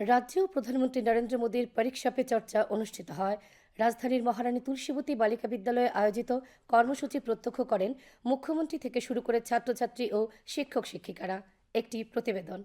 রাজ্যেও প্রধানমন্ত্রী নরেন্দ্র মোদীর পরীক্ষা পে চর্চা অনুষ্ঠিত হয়। রাজধানীর মহারানী তুলসীবতী বালিকা বিদ্যালয়ে আয়োজিত কর্মসূচি প্রত্যক্ষ করেন মুখ্যমন্ত্রী থেকে শুরু করে ছাত্রছাত্রী ও শিক্ষক শিক্ষিকারা। একটি প্রতিবেদন।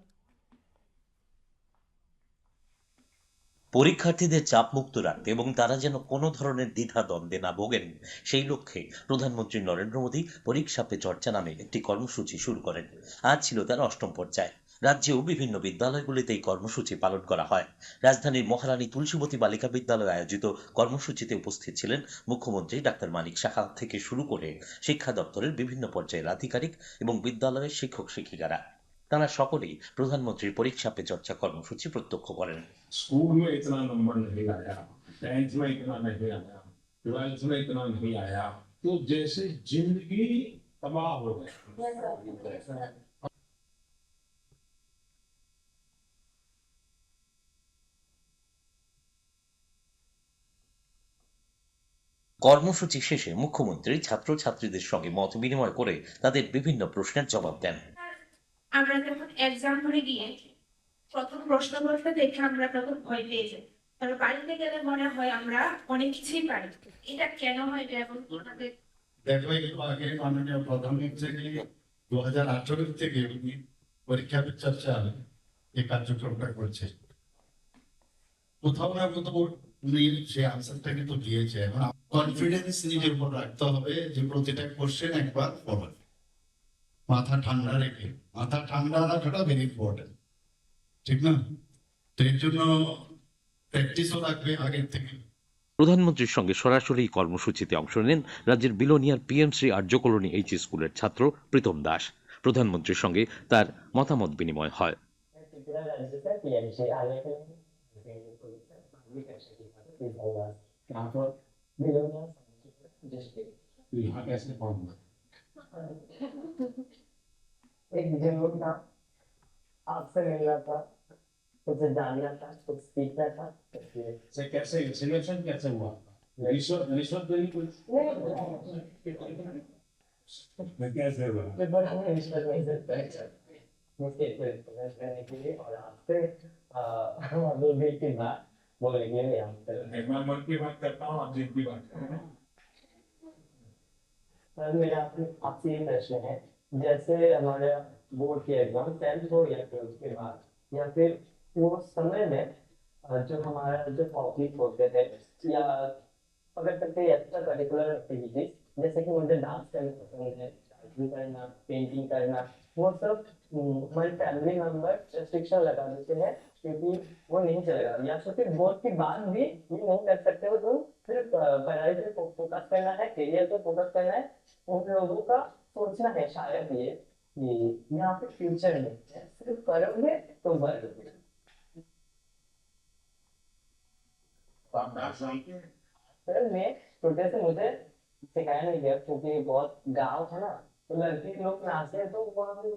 পরীক্ষার্থীদের চাপমুক্ত রাখতে এবং তারা যেন কোনো ধরনের দ্বিধা দ্বন্দ্বে না ভোগেন, সেই লক্ষ্যে প্রধানমন্ত্রী নরেন্দ্র মোদী পরীক্ষা পে চর্চা নামে একটি কর্মসূচি শুরু করেন। আজ ছিল তার অষ্টম পর্যায়ে। রাজ্যেও বিভিন্ন বিদ্যালয়গুলিতে এই কর্মসূচি পালন করা হয় রাজধানীর মহারানী তুলসীবতী বালিকা বিদ্যালয়ে আয়োজিত কর্মসূচিতে উপস্থিত ছিলেন মুখ্যমন্ত্রী ডাক্তার মানিক সাহা থেকে শুরু করে শিক্ষা দপ্তরের বিভিন্ন পর্যায়ের আধিকারিক এবং বিদ্যালয়ের শিক্ষক শিক্ষিকারা তারা সকলেই প্রধানমন্ত্রীর পরীক্ষা পে চর্চা কর্মসূচি প্রত্যক্ষ করেন स्कूल में इतना नंबर नहीं आया टेंथ में इतना नहीं आया ट्वेल्थ में इतना नहीं आया तो जैसे जिंदगी तबाह हो गई কর্মসূচি শেষে মুখ্যমন্ত্রী ছাত্রছাত্রীদের সঙ্গে মত বিনিময় করে তাদের বিভিন্ন প্রশ্নের জবাব দেন। আমরা যখন এক্সাম হলে গিয়ে প্রথম প্রশ্নপত্র দেখে আমরা তখন ভয় পেয়ে যাই। তবে বাড়িতে গেলে মনে হয় আমরা অনেক কিছুই পারি এটা কেন হয় এটা এখন আমাদের দেখো একটু আগে মাননীয় প্রধানমন্ত্রী দু হাজার আঠারো থেকে উনি পরীক্ষা পে চর্চা এই কার্যক্রমটা করছে। কোথাও না কোথাও উনি সেই আনসারটা কিন্তু দিয়েছে এখন কনফিডেন্স নিজের উপর রাখতে হবে যে প্রতিটা কোশ্চেন একবার পড়বেন মাথা ঠান্ডা রেখে মাথা ঠান্ডা রাখাটা ভেরি ইম্পর্টেন্ট ঠিক না? তো এর জন্য প্র্যাকটিসও লাগবে আগের থেকে। প্রধানমন্ত্রীর সঙ্গে সরাসরি কর্মসূচিতে অংশ নেন রাজ্যের বিলোনিয়ার পিএমসি আর্য কলোনি এইচ স্কুলের ছাত্র প্রীতম দাস। প্রধানমন্ত্রীর সঙ্গে তার মতামত বিনিময় হয়। नहीं भर रहा कहाँ पर नहीं लग रहा जस्ट यहाँ कैसे पहुँचना एक ज़रूर ना आपसे मिलना था कुछ जानना था कुछ सीखना था से कैसे सिलेक्शन कैसे हुआ रिश्वत रिश्वत नहीं कुछ मैं कैसे हुआ मैं बड़ा रिश्वत नहीं सकता है मुझे के लिए और आपसे हम अनुभव के बाद बोलेंगे। मैं मन की बात करता हूँ आप दिल की बात सर मेरा आपसे आपसे ये प्रश्न है जैसे हमारे बोर्ड के एग्ज़ाम टेंथ हो या ट्वेल्थ के बाद या फिर वो समय में जो हमारा जो टॉपिक होते थे या सकते हैं एक्स्ट्रा करिकुलर एक्टिविटीज़ जैसे कि मुझे डांस करना पसंद है पेंटिंग करना वो सब हम्म, हमारे फैमिली मेंबर रेस्ट्रिक्शन लगा देते हैं क्योंकि वो नहीं चलेगा। या तो फिर बोर्ड के बाद भी ये नहीं कर सकते हो तो सिर्फ़ पढ़ाई पे फोकस करना है करियर पे फोकस करना है उन लोगों का सोचना है शायद ये कि यहाँ पे फ्यूचर नहीं है सिर्फ़ करोगे तो बढ़ोगे सर मैं छोटे से मुझे सिखाया नहीं गया क्योंकि बहुत गाँव था ना तो लड़के लोग नाचते हैं तो वहाँ पे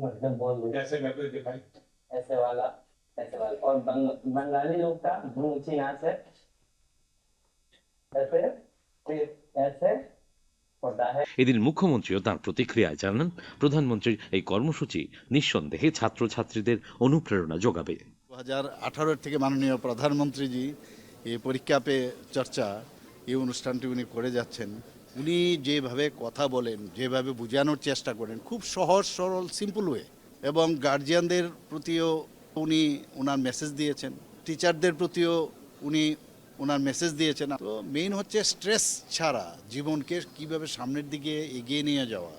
मतलब बोल दो कैसे करते दिखाई ऐसे वाला ऐसे वाला और बंग, बंगाली लोग का ऊंची नाच है ऐसे फिर ऐसे होता है এদিন মুখ্যমন্ত্রীও তার প্রতিক্রিয়ায় জানান প্রধানমন্ত্রীর এই কর্মসূচি নিঃসন্দেহে ছাত্রছাত্রীদের অনুপ্রেরণা যোগাবে দু হাজার আঠারো থেকে মাননীয় প্রধানমন্ত্রীজি এই পরীক্ষা পে চর্চা এই অনুষ্ঠানটি উনি করে যাচ্ছেন উনি যেভাবে কথা বলেন, যেভাবে বোঝানোর চেষ্টা করেন, খুব সহজ, সরল সিম্পল ওয়ে এবং গার্জিয়ানদের প্রতিও উনি ওনার মেসেজ দিয়েছেন টিচারদের প্রতিও উনি ওনার মেসেজ দিয়েছেন। তো মেইন হচ্ছে স্ট্রেস ছাড়া জীবনকে কীভাবে সামনের দিকে এগিয়ে নিয়ে যাওয়া,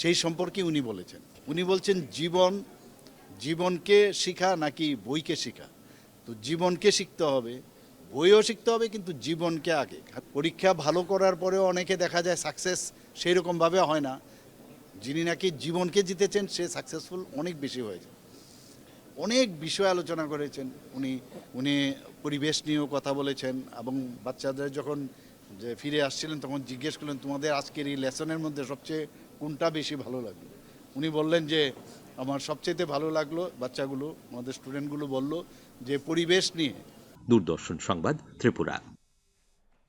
সেই সম্পর্কে উনি বলেছেন। উনি বলছেন, জীবন, জীবনকে শেখা নাকি বইকে শেখা? তো জীবনকে শিখতে হবে বইও শিখতে হবে, কিন্তু জীবনকে আগে। পরীক্ষা ভালো করার পরেও অনেকে দেখা যায় সাকসেস সেই রকমভাবে হয় না। যিনি নাকি জীবনকে জিতেছেন, সে সাকসেসফুল অনেক বেশি হয়েছে অনেক বিষয় আলোচনা করেছেন উনি। উনি পরিবেশ নিয়েও কথা বলেছেন এবং বাচ্চাদের যখন যে ফিরে আসছিলেন, তখন জিজ্ঞেস করলেন, তোমাদের আজকের এই লেসনের মধ্যে সবচেয়ে কোনটা বেশি ভালো লাগল? উনি বললেন যে, আমার সবচেয়ে ভালো লাগল, বাচ্চাগুলো, আমাদের স্টুডেন্টগুলো বলল যে, পরিবেশ নিয়ে দূরদর্শন সংবাদ ত্রিপুরা।